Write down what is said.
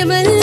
يبلغ